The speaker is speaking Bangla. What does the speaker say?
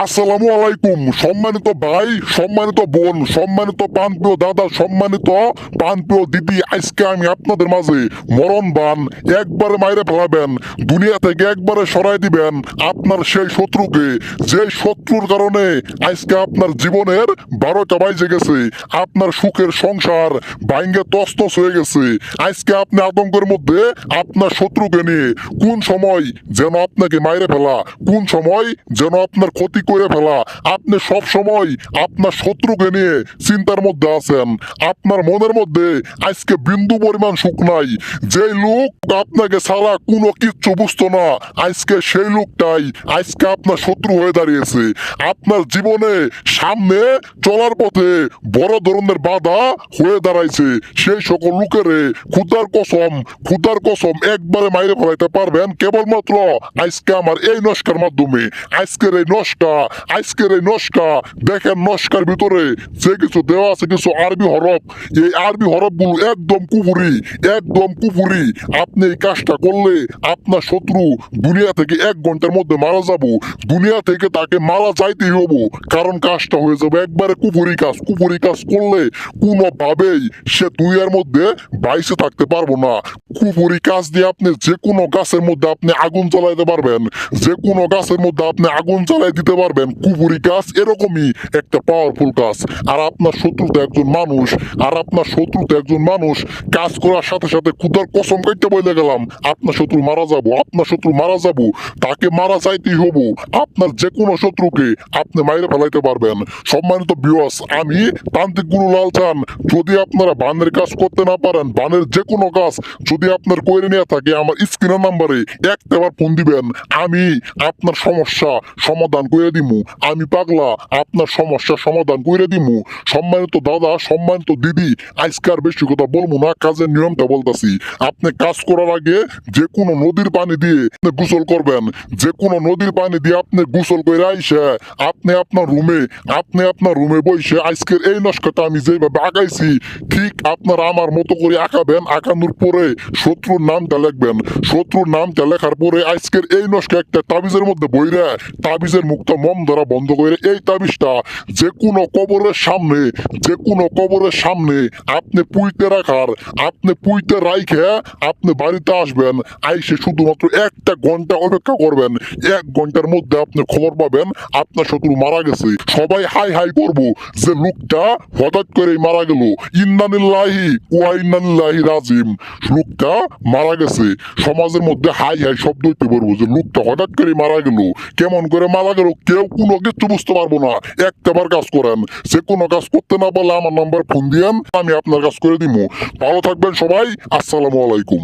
আসসালামু আলাইকুম। সম্মানিত ভাই, সম্মানিত বোন, সম্মানিত পানপ্রিয় দাদা, সম্মানিত পানপ্রিয় দিদি, আজকে আমি আপনাদের মাঝে মরণ বান একবারে মাইরে ফেলাবেন, দুনিয়া থেকে একবারে সরাই দিবেন আপনার সেই শত্রুকে। যে শত্রুর কারণে আজকে আপনার জীবনের বারোটা বাইজে গেছে আপনার সুখের সংসার ভাঙ্গে তস্তস হয়ে গেছে। আজকে আপনি আতঙ্কের মধ্যে আপনার শত্রুকে নিয়ে কোন সময় যেন আপনাকে মাইরে ফেলা, কোন সময় যেন আপনার ক্ষতি করে ফেলা। আপনি সব সময় আপনার শত্রুকে নিয়ে চিন্তার মধ্যে আছেন। আপনার মনের মধ্যে আজকে বিন্দু পরিমাণ সুখ নাই। যে লোক আপনাকে ছাড়া কোনো কিচ্ছু বুঝতো না, আজকে সেই লোকটাই আজকে আপনার শত্রু হয়ে দাঁড়িয়েছে। আপনার জীবনে সামনে চলার পথে বড় ধরনের বাধা হয়ে দাঁড়াইছে। সেই সকল লোকেরে খুদার কসম খুদার কসম একবারে মাইরে ফেলাইতে পারবেন কেবলমাত্র আজকে আমার এই নস্কার মাধ্যমে। আজকের এই নস্কা আজকের এই নস্কা, দেখেন নস্কার ভিতরে যে কিছু দেওয়া আছে, কিছু আরবি হরফ। এই আরবি হরফগুলো একদম কুপুরি একদম কুপুরি আপনি এই কাজটা করলে আপনার শত্রু দুনিয়া থেকে এক ঘণ্টার মধ্যে মারা যাব। দুনিয়া থেকে তাকে মারা যাইতেই হব। কারণ কাজটা হয়ে যাবে একবারে কুপুরি কাজ। কুপুরি কাজ করলে কোনোভাবেই সে দুনিয়ার মধ্যে বাইসে থাকতে পারব না। কুপুরি কাজ দিয়ে আপনি যে কোনো গাছের মধ্যে আপনি আগুন জ্বালাইতে পারবেন। যে কোনো গাছের মধ্যে আপনি আগুন জ্বালাই দিতে পারবেন কুপুরি কাজ এরকমই একটা পাওয়ারফুল কাজ আর আপনার শত্রুতে একজন মানুষ, আর আপনার শত্রুতে একজন মানুষ কাজ করার সাথে সাথে খুদার কসম কাইতে বলে গেলাম, আপনার শত্রু মারা যাব, আপনার শত্রু মারা যাব, তাকে মারা যাইতেই হব। আপনার যে কোনো শত্রুকে আপনি মাইরে ফেলাইতে পারবেন। সম্মানিত বিওয়াস আমি তান্ত্রিক গুরু লাল চান। যদি আপনারা বানের কাজ করতে না পারেন, বানের যে কোনো কাজ যদি আপনার করে নিয়ে থাকে, আমার স্ক্রিনের নাম্বারে একটাবার ফোন দিবেন। আমি আপনার সমস্যা সমাধান করে দিমু। আমি পাগলা, আপনার সমস্যা সমাধান করে দিমু। সম্মানিত দাদা, সম্মানিত দিদি আজকার বেশি কথা বলব না, কাজের নিয়মটা বলতাছি। আপনি কাজ করার আগে যে কোনো নদীর পানি দিয়ে গোসল করবেন। যে কোনো নদীর পানি দিয়ে আপনি গোসল করে আইসে, আপনি আপনার রুমে, আপনি আপনার রুমে বসে আজকের এই নস্কাটা আমি যেভাবে আঁকাইছি ঠিক আপনারা আমার মতো করে আঁকাবেন আঁকানোর পরে শত্রুর নামটা লিখবেন। শত্রুর নামটা লেখার পরে আজকের এই নস্কা একটা তাবিজের মধ্যে বইরা, তাবিজের মুখটা মম ধরা বন্ধ করে এই তাবিজটা যে কোনো কবরের সামনে যে কোনো কবরের সামনে আপনি পুইতে রাখার, আপনি পুইতে রাইখে আপনি বাড়িতে আসবেন, আইসে শুধুমাত্র একটা ঘণ্টা অপেক্ষা করবেন। এক ঘণ্টার মধ্যে আপনি খবর পাবেন, আপনার শত্রু মারা গেছে। সবাই হাই হাই করব যে লোকটা হঠাৎ করেই মারা গেল। ইন্নানিল্লাহি ওয়া ইন্নানিল্লাহি রাজিম লোকটা মারা গেছে। সমাজের মধ্যে হাই হাই শব্দ হইতে পারব যে লোকটা হঠাৎ করে মারা গেল। কেমন করে মারা গেল কেউ কোনো কিছু বুঝতে পারব না। একটাবার কাজ করেন। সে কোনো কাজ করতে না পারলে আমার নাম্বার ফোন দিয়েন, আমি আপনার কাজ করে দিব ভালো থাকবেন সবাই। আসসালামু আলাইকুম।